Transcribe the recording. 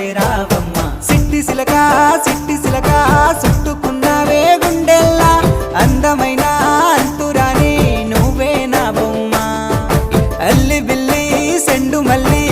గుండెలపై రావమ్మ. సిట్టి సిలక సిట్టి సిలక చుట్టుకున్నావే గుండెల్లా. అందమైన అంతురాని నువ్వే నా బొమ్మ. అల్లి బిల్లి సెండు మల్లి